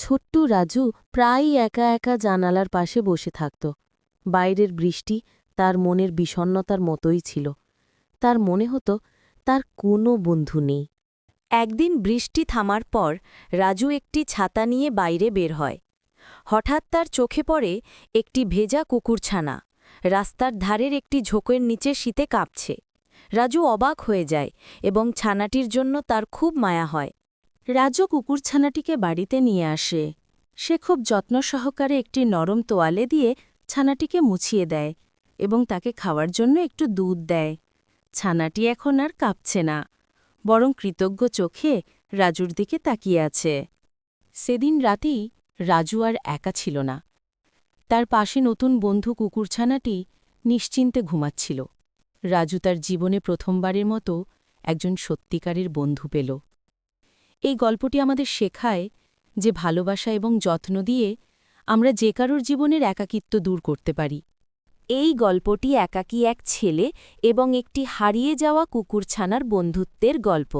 ছোট্ট রাজু প্রায়ই একা একা জানালার পাশে বসে থাকত। বাইরের বৃষ্টি তার মনের বিষণ্নতার মতোই ছিল। তার মনে হতো তার কোনো বন্ধু নেই। একদিন বৃষ্টি থামার পর রাজু একটি ছাতা নিয়ে বাইরে বের হয়। হঠাৎ তার চোখে পড়ে একটি ভেজা কুকুরছানা। রাস্তার ধারের একটি ঝোঁকের নিচে শীতে কাঁপছে। রাজু অবাক হয়ে যায় এবং ছানাটির জন্য তার খুব মায়া হয়। রাজু কুকুরছানাটিকে বাড়িতে নিয়ে আসে। সে খুব যত্ন সহকারে একটি নরম তোয়ালে দিয়ে ছানাটিকে মুছিয়ে দেয় এবং তাকে খাওয়ার জন্য একটু দুধ দেয়। ছানাটি এখন আর কাঁপছে না, বরং কৃতজ্ঞ চোখে রাজুর দিকে তাকিয়ে আছে। সেদিন রাতেই রাজু আর একা ছিল না। তার পাশে নতুন বন্ধু কুকুরছানাটি নিশ্চিন্তে ঘুমাচ্ছিল। রাজু তার জীবনে প্রথমবারের মতো একজন সত্যিকারের বন্ধু পেল। এই গল্পটি আমাদের শেখায় যে ভালোবাসা এবং যত্ন দিয়ে আমরা যে কারোর জীবনের একাকিত্ব দূর করতে পারি। এই গল্পটি একাকী এক ছেলে এবং একটি হারিয়ে যাওয়া কুকুরছানার বন্ধুত্বের গল্প।